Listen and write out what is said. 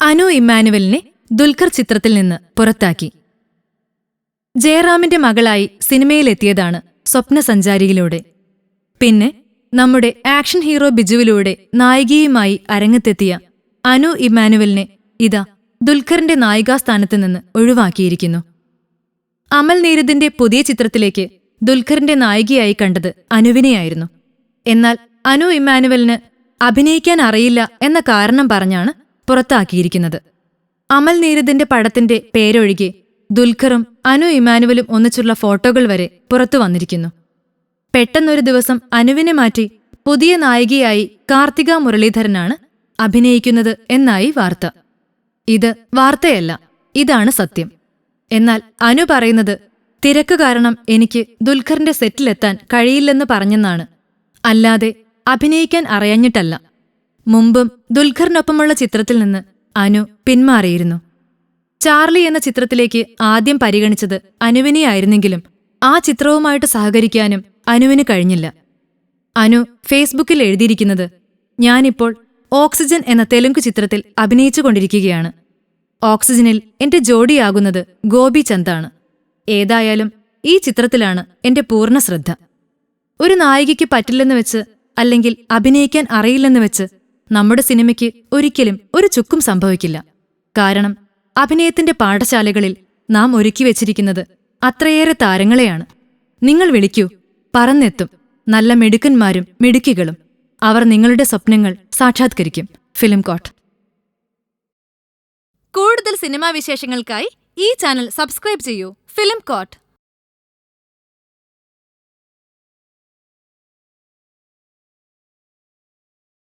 അനു ഇമ്മാനുവലിനെ ദുൽഖർ ചിത്രത്തിൽ നിന്ന് പുറത്താക്കി. ജയറാമിന്റെ മകളായി സിനിമയിലെത്തിയതാണ് സ്വപ്നസഞ്ചാരിയിലൂടെ. പിന്നെ നമ്മുടെ ആക്ഷൻ ഹീറോ ബിജുവിലൂടെ നായികയുമായി അരങ്ങത്തെത്തിയ അനു ഇമ്മാനുവലിനെ ഇതാ ദുൽഖറിന്റെ നായികാസ്ഥാനത്ത് നിന്ന് ഒഴിവാക്കിയിരിക്കുന്നു. അമൽ നീരദിന്റെ പുതിയ ചിത്രത്തിലേക്ക് ദുൽഖറിന്റെ നായികയായി കണ്ടത് അനുവിനെയായിരുന്നു. എന്നാൽ അനു ഇമ്മാനുവലിന് അഭിനയിക്കാൻ അറിയില്ല എന്ന കാരണം പറഞ്ഞാണ് പുറത്താക്കിയിരിക്കുന്നത്. അമൽ നീരദിന്റെ പടത്തിന്റെ പേരൊഴികെ ദുൽഖറും അനു ഇമാനുവലും ഒന്നിച്ചുള്ള ഫോട്ടോകൾ വരെ പുറത്തു വന്നിരിക്കുന്നു. പെട്ടെന്നൊരു ദിവസം അനുവിനെ മാറ്റി പുതിയ നായികയായി കാർത്തിക മുരളീധരനാണ് അഭിനയിക്കുന്നത് എന്നായി വാർത്ത. ഇത് വാർത്തയല്ല ഇതാണ് സത്യം. എന്നാൽ അനു പറയുന്നത് തിരക്ക് കാരണം എനിക്ക് ദുൽഖറിന്റെ സെറ്റിലെത്താൻ കഴിയില്ലെന്ന് പറഞ്ഞെന്നാണ്. അല്ലാതെ അഭിനയിക്കാൻ അറിയഞ്ഞിട്ടല്ല. മുമ്പും ദുൽഖറിനൊപ്പമുള്ള ചിത്രത്തിൽ നിന്ന് അനു പിന്മാറിയിരുന്നു. ചാർലി എന്ന ചിത്രത്തിലേക്ക് ആദ്യം പരിഗണിച്ചത് അനുവിനെയായിരുന്നെങ്കിലും ആ ചിത്രവുമായിട്ട് സഹകരിക്കാനും അനുവിന് കഴിഞ്ഞില്ല. അനു ഫേസ്ബുക്കിൽ എഴുതിയിരിക്കുന്നത് ഞാനിപ്പോൾ ഓക്സിജൻ എന്ന തെലുങ്ക് ചിത്രത്തിൽ അഭിനയിച്ചുകൊണ്ടിരിക്കുകയാണ് ഓക്സിജനിൽ എന്റെ ജോഡിയാകുന്നത് ഗോപി ചന്ദാണ് ഏതായാലും ഈ ചിത്രത്തിലാണ് എന്റെ പൂർണ ശ്രദ്ധ. ഒരു നായികയ്ക്ക് പറ്റില്ലെന്ന് വെച്ച് അല്ലെങ്കിൽ അഭിനയിക്കാൻ അറിയില്ലെന്ന് വെച്ച് നമ്മുടെ സിനിമയ്ക്ക് ഒരിക്കലും ഒരു ചുക്കും സംഭവിക്കില്ല. കാരണം അഭിനയത്തിന്റെ പാഠശാലകളിൽ നാം ഒരുക്കി വെച്ചിരിക്കുന്നത് അത്രയേറെ താരങ്ങളെയാണ്. നിങ്ങൾ വിളിക്കൂ പറന്നെത്തും. നല്ല മിടുക്കന്മാരും മിടുക്കികളും. അവർ നിങ്ങളുടെ സ്വപ്നങ്ങൾ സാക്ഷാത്കരിക്കും. Film coat. കൂടുതൽ സിനിമാ വിശേഷങ്ങൾക്കായി ഈ ചാനൽ സബ്സ്ക്രൈബ് ചെയ്യൂ. Film coat.